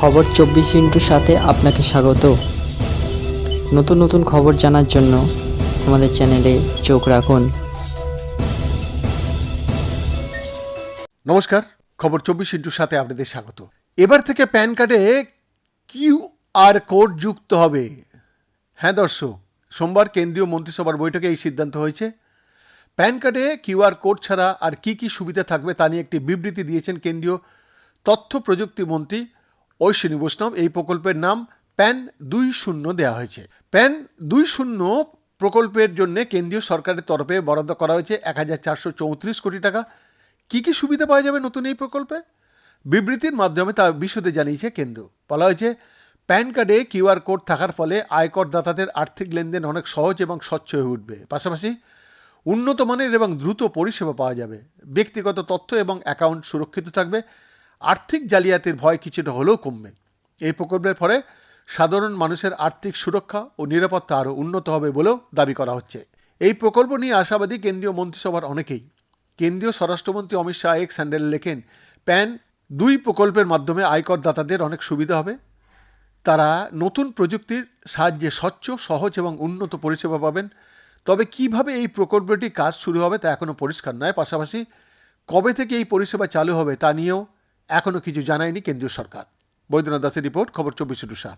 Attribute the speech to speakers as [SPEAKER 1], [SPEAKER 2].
[SPEAKER 1] খবর চব্বিশ ইন্টুর সাথে আপনাকে স্বাগত। নতুন নতুন খবর জানার জন্য আমাদের চ্যানেলে চোখ রাখুন।
[SPEAKER 2] নমস্কার, খবর চব্বিশ ইন্টুর সাথে আপনাদের স্বাগত। এবার থেকে প্যান কার্ডে কিউ আর কোড যুক্ত হবে। হ্যাঁ দর্শক, সোমবার কেন্দ্রীয় মন্ত্রিসভার বৈঠকে এই সিদ্ধান্ত হয়েছে। প্যান কার্ডে কিউআর কোড ছাড়া আর কি কি সুবিধা থাকবে তা নিয়ে একটি বিবৃতি দিয়েছেন কেন্দ্রীয় তথ্য প্রযুক্তি মন্ত্রী ঐশ্বিনী বৈষ্ণব এই প্রকল্পের নাম প্যান দুই শূন্য দেওয়া হয়েছে। প্যান দুই শূন্য প্রকল্পের জন্য কেন্দ্রীয় সরকারের তরফে বরাদ্দ করা হয়েছে এক হাজার চারশো চৌত্রিশ কোটি টাকা। কি কি সুবিধা পাওয়া যাবে নতুন এই প্রকল্পে? বিবৃতির মাধ্যমে তা বিশদে জানিয়েছে কেন্দ্র। বলা হয়েছে, প্যান কার্ডে কিউআর কোড থাকার ফলে আয়করদাতাদের আর্থিক লেনদেন অনেক সহজ এবং স্বচ্ছ হয়ে উঠবে। পাশাপাশি উন্নত মানের এবং দ্রুত পরিষেবা পাওয়া যাবে। ব্যক্তিগত তথ্য এবং অ্যাকাউন্ট সুরক্ষিত থাকবে। আর্থিক জালিয়াতির ভয় কিছুটা হলেও কমবে। এই প্রকল্পের ফলে সাধারণ মানুষের আর্থিক সুরক্ষা ও নিরাপত্তা আরও উন্নত হবে বলেও দাবি করা হচ্ছে। এই প্রকল্প নিয়ে আশাবাদী কেন্দ্রীয় মন্ত্রিসভার অনেকেই। কেন্দ্রীয় স্বরাষ্ট্রমন্ত্রী অমিত শাহ এক স্যান্ডেল লেখেন, প্যান দুই প্রকল্পের মাধ্যমে আয়করদাতাদের অনেক সুবিধা হবে। তারা নতুন প্রযুক্তির সাহায্যে স্বচ্ছ, সহজ এবং উন্নত পরিষেবা পাবেন। তবে কীভাবে এই প্রকল্পটি কাজ শুরু হবে তা এখনও পরিষ্কার নয়। পাশাপাশি কবে থেকে এই পরিষেবা চালু হবে তা নিয়েও এখনও কিছু জানায়নি কেন্দ্রীয় সরকার। বৈদ্যনাথ দাসের রিপোর্ট খবর চব্বিশ সাত।